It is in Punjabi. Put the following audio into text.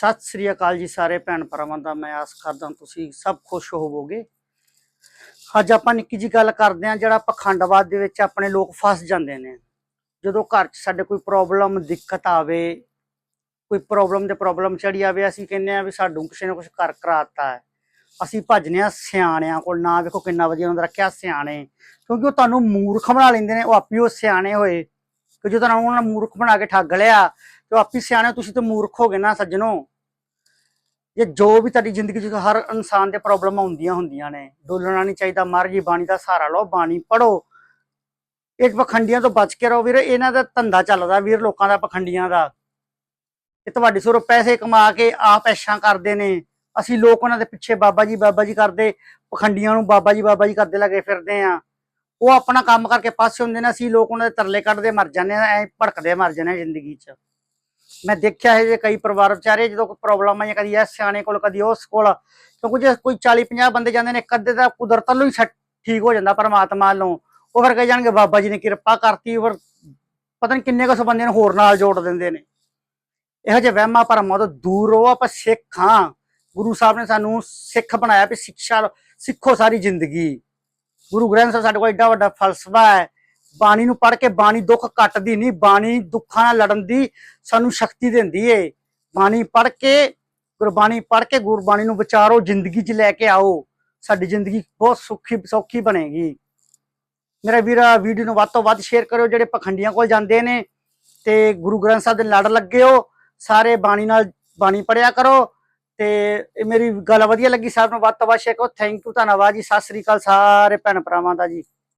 ਸਤਿ ਸ੍ਰੀ ਅਕਾਲ ਜੀ ਸਾਰੇ ਭੈਣ ਭਰਾਵਾਂ ਦਾ, ਮੈਂ ਆਸ ਕਰਦਾ ਤੁਸੀਂ ਸਭ ਖੁਸ਼ ਹੋਵੋਗੇ। ਅੱਜ ਆਪਾਂ ਨਿੱਕੀ ਜੀ ਗੱਲ ਕਰਦੇ ਹਾਂ, ਜਿਹੜਾ ਪਖੰਡਵਾਦ ਦੇ ਵਿੱਚ ਆਪਣੇ ਲੋਕ ਫਸ ਜਾਂਦੇ ਨੇ। ਜਦੋਂ ਘਰ 'ਚ ਸਾਡੇ ਕੋਈ ਪ੍ਰੋਬਲਮ ਦਿੱਕਤ ਆਵੇ, ਕੋਈ ਪ੍ਰੋਬਲਮ ਦੇ ਪ੍ਰੋਬਲਮ ਚੜੀ ਆਵੇ, ਅਸੀਂ ਕਹਿੰਦੇ ਆ ਵੀ ਸਾਨੂੰ ਕਿਸੇ ਨੇ ਕੁਝ ਕਰ ਕਰਾਤਾ ਹੈ। ਅਸੀਂ ਭੱਜਨੇ ਆ ਸਿਆਣਿਆਂ ਕੋਲ, ਨਾ ਵੇਖੋ ਕਿੰਨਾ ਵਧੀਆ ਉਹਨਾਂ ਦਾ ਰੱਖਿਆ ਸਿਆਣੇ। ਕਿਉਂਕਿ ਉਹ ਤੁਹਾਨੂੰ ਮੂਰਖ ਬਣਾ ਲੈਂਦੇ ਨੇ, ਉਹ ਆਪੀ ਉਹ ਸਿਆਣੇ ਹੋਏ। ਕਿ ਜਦੋਂ ਤੁਹਾਨੂੰ ਉਹਨਾਂ ਨੂੰ ਮੂਰਖ ਬਣਾ ਕੇ ਠੱਗ ਲਿਆ ਤੇ ਉਹ ਆਪੀ ਸਿਆਣੇ ਤੁਸੀਂ ਤਾਂ ਮੂਰਖ ਹੋ ਗਏ ਨਾ ਸੱਜਣੋ। ਇਹ ਜੋ ਵੀ ਤੁਹਾਡੀ ਜ਼ਿੰਦਗੀ 'ਚ ਹਰ ਇਨਸਾਨ ਦੇ ਪ੍ਰੋਬਲਮ ਆਉਂਦੀਆਂ ਹੁੰਦੀਆਂ ਨੇ, ਡੋਲਣਾ ਨਹੀਂ ਚਾਹੀਦਾ ਮਹਾਰਾਜ ਜੀ ਬਾਣੀ ਦਾ ਸਹਾਰਾ ਲਓ, ਬਾਣੀ ਪੜੋ ਇਹ ਪਖੰਡੀਆਂ ਤੋਂ ਬਚ ਕੇ ਰਹੋ ਵੀਰ, ਇਹਨਾਂ ਦਾ ਧੰਦਾ ਚੱਲਦਾ ਵੀਰ, ਲੋਕਾਂ ਦਾ, ਪਖੰਡੀਆਂ ਦਾ। ਇਹ ਤੁਹਾਡੇ ਸਿਰੋਂ ਪੈਸੇ ਕਮਾ ਕੇ ਆਪ ਐਸ਼ਾਂ ਕਰਦੇ ਨੇ। ਅਸੀਂ ਲੋਕ ਉਹਨਾਂ ਦੇ ਪਿੱਛੇ ਬਾਬਾ ਜੀ ਬਾਬਾ ਜੀ ਕਰਦੇ, ਪਖੰਡੀਆਂ ਨੂੰ ਬਾਬਾ ਜੀ ਬਾਬਾ ਜੀ ਕਰਦੇ ਲੱਗੇ ਫਿਰਦੇ ਆ ਉਹ ਆਪਣਾ ਕੰਮ ਕਰਕੇ ਪਾਸੇ ਹੁੰਦੇ ਨੇ, ਅਸੀਂ ਲੋਕ ਉਹਨਾਂ ਦੇ ਤਰਲੇ ਕੱਢਦੇ, ਮਰ ਜਾਂਦੇ ਆ ਐ ਭੜਕਦੇ, ਮਰ ਜਾਂਦੇ ਆ ਜ਼ਿੰਦਗੀ 'ਚ। ਮੈਂ ਦੇਖਿਆ ਹੈ ਜੇ ਕਈ ਪਰਿਵਾਰ ਵਿਚਾਰੇ ਜਦੋਂ ਕੋਈ ਪ੍ਰੋਬਲਮ ਆਈ ਕਦੀ ਇਸ ਸਿਆਣੇ ਕੋਲ, ਕਦੀ ਉਸ ਕੋਲ, ਕਿਉਂਕਿ ਜੇ ਕੋਈ 40 50 ਬੰਦੇ ਜਾਂਦੇ ਨੇ ਕਦੇ ਤਾਂ ਕੁਦਰਤ ਨੂੰ ਹੀ ਠੀਕ ਹੋ ਜਾਂਦਾ ਪਰਮਾਤਮਾ ਵੱਲੋਂ, ਉਹ ਫਿਰ ਕਹੀ ਜਾਣਗੇ ਬਾਬਾ ਜੀ ਨੇ ਕਿਰਪਾ ਕਰਤੀ ਫਿਰ ਪਤਾ ਨਹੀਂ ਕਿੰਨੇ ਕੁ ਬੰਦੇ ਨੂੰ ਹੋਰ ਨਾਲ ਜੋੜ ਦਿੰਦੇ ਨੇ। ਇਹੋ ਜਿਹੇ ਵਹਿਮਾਂ ਭਰਮਾਂ ਤੋਂ ਦੂਰ ਰਹੋ, ਆਪਾਂ ਸਿੱਖ ਹਾਂ। ਗੁਰੂ ਸਾਹਿਬ ਨੇ ਸਾਨੂੰ ਸਿੱਖ ਬਣਾਇਆ ਵੀ ਸਿੱਖਿਆ ਸਿੱਖੋ ਸਾਰੀ ਜ਼ਿੰਦਗੀ। ਗੁਰੂ ਗ੍ਰੰਥ ਸਾਹਿਬ ਸਾਡੇ ਕੋਲ ਏਡਾ ਵੱਡਾ ਫਲਸਫਾ ਹੈ। ਬਾਣੀ ਨੂੰ ਪੜ੍ਹ ਕੇ ਬਾਣੀ ਦੁੱਖ ਕੱਟਦੀ ਨਹੀਂ, ਬਾਣੀ ਦੁੱਖਾਂ ਨਾਲ ਲੜਨ ਦੀ ਸਾਨੂੰ ਸ਼ਕਤੀ ਦਿੰਦੀ ਏ। ਬਾਣੀ ਪੜ੍ਹ ਕੇ, ਗੁਰਬਾਣੀ ਪੜ੍ਹ ਕੇ ਗੁਰਬਾਣੀ ਨੂੰ ਵਿਚਾਰੋ, ਜ਼ਿੰਦਗੀ 'ਚ ਲੈ ਕੇ ਆਓ। ਸਾਡੀ ਜ਼ਿੰਦਗੀ ਬਹੁਤ ਸੁਖੀ, ਸੌਖੀ ਬਣੇਗੀ। ਮੇਰਾ ਵੀਰਾ ਵੀਡੀਓ ਨੂੰ ਵੱਧ ਤੋਂ ਵੱਧ ਸ਼ੇਅਰ ਕਰਿਓ, ਜਿਹੜੇ ਪਖੰਡੀਆਂ ਕੋਲ ਜਾਂਦੇ ਨੇ। ਤੇ ਗੁਰੂ ਗ੍ਰੰਥ ਸਾਹਿਬ ਦੇ ਲੜ ਲੱਗੇ ਹੋ, ਸਾਰੇ ਬਾਣੀ ਨਾਲ ਬਾਣੀ ਪੜਿਆ ਕਰੋ। ਤੇ ਇਹ ਮੇਰੀ ਗੱਲ ਵਧੀਆ ਲੱਗੀ ਸਾਹਿਬ ਨੂੰ ਵੱਧ ਤੋਂ ਵੱਧ ਸ਼ੇਅਰ ਕਰੋ। ਥੈਂਕ ਯੂ ਧੰਨਵਾਦ ਜੀ। ਸਤਿ ਸ੍ਰੀ ਅਕਾਲ ਸਾਰੇ ਭੈਣ ਭਰਾਵਾਂ ਦਾ ਜੀ।